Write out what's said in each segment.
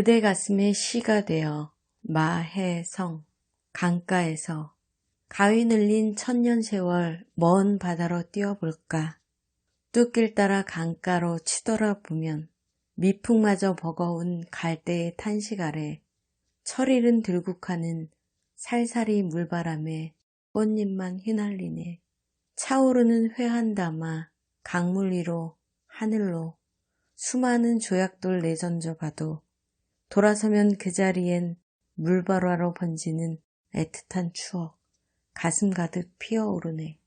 그대 가슴에 시가 되어 마해성 강가에서. 가위 늘린 천년 세월 먼 바다로 뛰어볼까? 뚝길 따라 강가로 치돌아 보면 미풍마저 버거운 갈대의 탄식 아래 철일은 들국하는 살살이 물바람에 꽃잎만 휘날리네. 차오르는 회한 담아 강물 위로 하늘로. 수많은 조약돌 내던져 봐도 돌아서면 그 자리엔 물바라로 번지는 애틋한 추억 가슴 가득 피어오르네.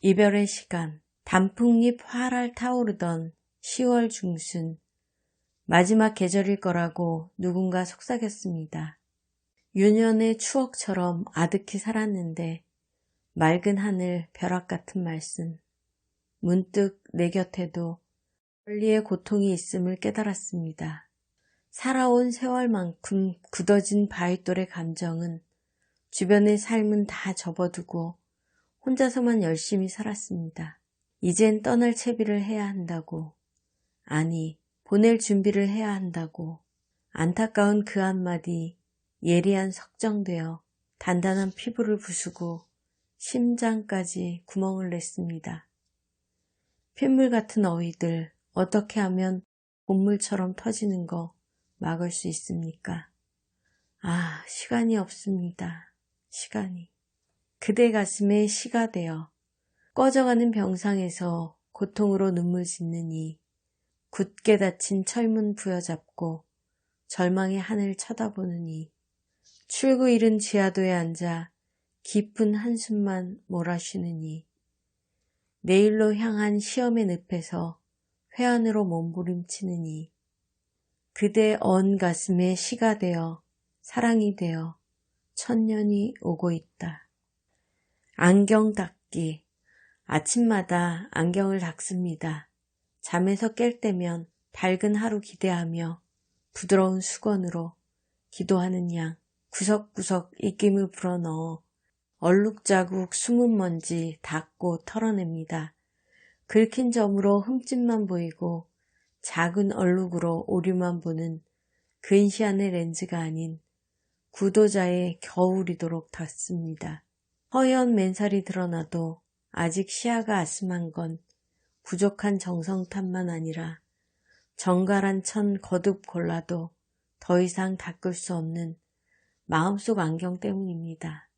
이별의 시간 단풍잎 활활 타오르던 10월 중순 마지막 계절일 거라고 누군가 속삭였습니다. 유년의 추억처럼 아득히 살았는데 맑은 하늘 벼락 같은 말씀. 문득 내 곁에도 멀리의 고통이 있음을 깨달았습니다. 살아온 세월만큼 굳어진 바위돌의 감정은 주변의 삶은 다 접어두고 혼자서만 열심히 살았습니다. 이젠 떠날 채비를 해야 한다고. 아니, 보낼 준비를 해야 한다고. 안타까운 그 한마디 예리한 석정되어 단단한 피부를 부수고 심장까지 구멍을 냈습니다. 핏물 같은 어휘들 어떻게 하면 봄물처럼 터지는 거 막을 수 있습니까? 아, 시간이 없습니다. 시간이. 그대 가슴에 시가 되어 꺼져가는 병상에서 고통으로 눈물 짓느니 굳게 닫힌 철문 부여잡고 절망의 하늘 쳐다보느니 출구 잃은 지하도에 앉아 깊은 한숨만 몰아쉬느니 내일로 향한 시험의 늪에서 회한으로 몸부림치느니 그대 언 가슴에 시가 되어 사랑이 되어 천년이 오고 있다. 안경 닦기 아침마다 안경을 닦습니다. 잠에서 깰 때면 밝은 하루 기대하며 부드러운 수건으로 기도하는 양 구석구석 입김을 불어넣어 얼룩자국 숨은 먼지 닦고 털어냅니다. 긁힌 점으로 흠집만 보이고 작은 얼룩으로 오류만 보는 근시안의 렌즈가 아닌 구도자의 겨울이도록 닿습니다. 허연 맨살이 드러나도 아직 시야가 아슴한 건 부족한 정성탄만 아니라 정갈한 천 거듭 골라도 더 이상 닦을 수 없는 마음속 안경 때문입니다.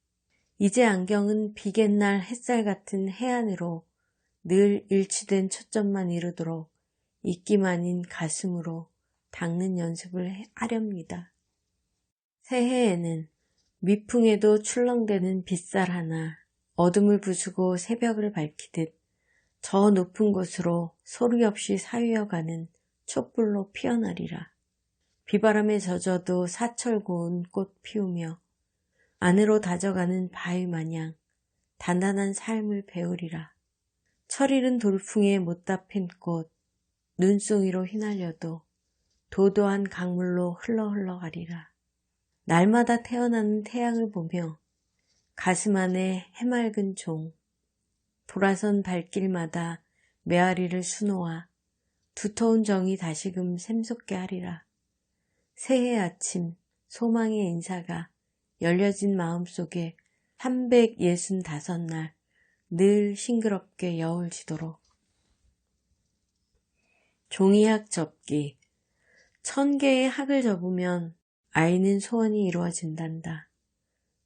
이제 안경은 비갯날 햇살 같은 해안으로 늘 일치된 초점만 이루도록 아닌 가슴으로 닦는 연습을 하렵니다. 새해에는 미풍에도 출렁대는 빗살 하나 어둠을 부수고 새벽을 밝히듯 저 높은 곳으로 소리 없이 사위어가는 촛불로 피어나리라. 비바람에 젖어도 사철 고운 꽃 피우며 안으로 다져가는 바위 마냥 단단한 삶을 배우리라. 철이른 돌풍에 못 다 핀 꽃, 눈송이로 휘날려도 도도한 강물로 흘러 흘러가리라. 날마다 태어나는 태양을 보며 가슴 안에 해맑은 종, 돌아선 발길마다 메아리를 수놓아 두터운 정이 다시금 샘솟게 하리라. 새해 아침 소망의 인사가 열려진 마음 속에 365날 늘 싱그럽게 여울지도록 종이학 접기 천 개의 학을 접으면 아이는 소원이 이루어진단다.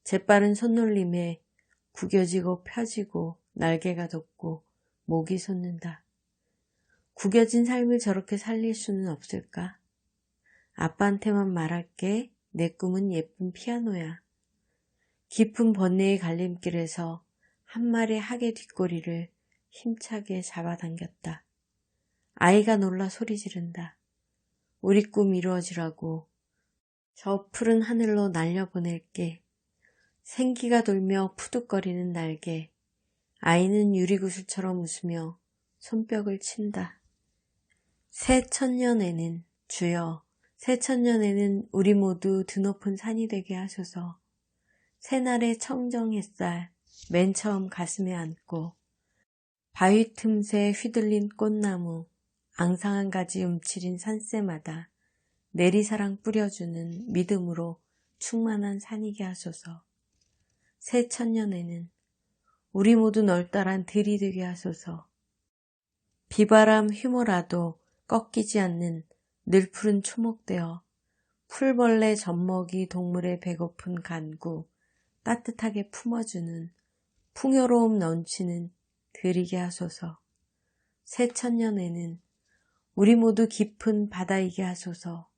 재빠른 손놀림에 구겨지고 펴지고 날개가 돋고 목이 솟는다. 구겨진 삶을 저렇게 살릴 수는 없을까? 아빠한테만 말할게. 내 꿈은 예쁜 피아노야. 깊은 번뇌의 갈림길에서 한 마리 학의 뒷꼬리를 힘차게 잡아당겼다. 아이가 놀라 소리 지른다. 우리 꿈 이루어지라고 저 푸른 하늘로 날려보낼게. 생기가 돌며 푸득거리는 날개. 아이는 유리구슬처럼 웃으며 손뼉을 친다. 새 천년에는 주여 새 천년에는 우리 모두 드높은 산이 되게 하소서. 새날의 청정 햇살 맨 처음 가슴에 안고 바위 틈새 휘둘린 꽃나무 앙상한 가지 움츠린 산새마다 내리사랑 뿌려주는 믿음으로 충만한 산이게 하소서. 새 천년에는 우리 모두 널 따란 들이 되게 하소서. 비바람 휘몰아도 꺾이지 않는 늘푸른 초목되어 풀벌레 젖먹이 동물의 배고픈 간구 따뜻하게 품어주는 풍요로움 넘치는 들이게 하소서. 새 천년에는 우리 모두 깊은 바다이게 하소서.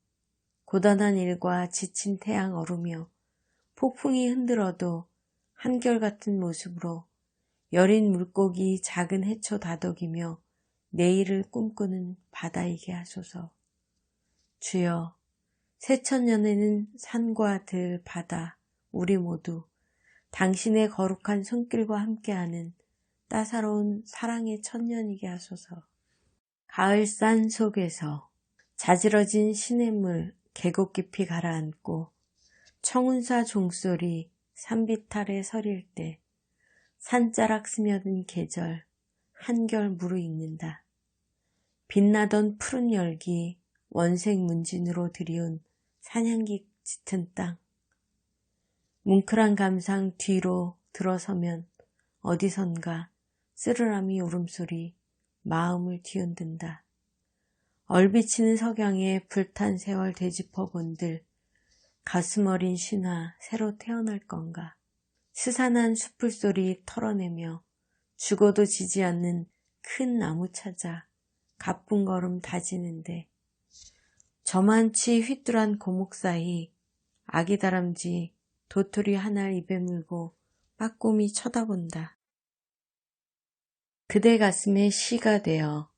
고단한 일과 지친 태양 얼으며 폭풍이 흔들어도 한결같은 모습으로 여린 물고기 작은 해초 다독이며 내일을 꿈꾸는 바다이게 하소서. 주여, 새천년에는 산과 들, 바다, 우리 모두 당신의 거룩한 손길과 함께하는 따사로운 사랑의 천년이게 하소서. 가을산 속에서 자지러진 시냇물 계곡 깊이 가라앉고 청운사 종소리 산비탈에 서릴 때 산자락 스며든 계절 한결 무르익는다. 빛나던 푸른 열기 원색 문진으로 들이운 사냥기 짙은 땅. 뭉클한 감상 뒤로 들어서면 어디선가 쓰르라미 울음소리 마음을 뒤흔든다. 얼비치는 석양에 불탄 세월 되짚어 본들 가슴 어린 신화 새로 태어날 건가. 스산한 숲을 소리 털어내며 죽어도 지지 않는 큰 나무 찾아 가쁜 걸음 다지는데 저만치 휘뚤한 고목 사이 아기 다람쥐 도토리 하나를 입에 물고 빠꼼히 쳐다본다. 그대 가슴에 시가 되어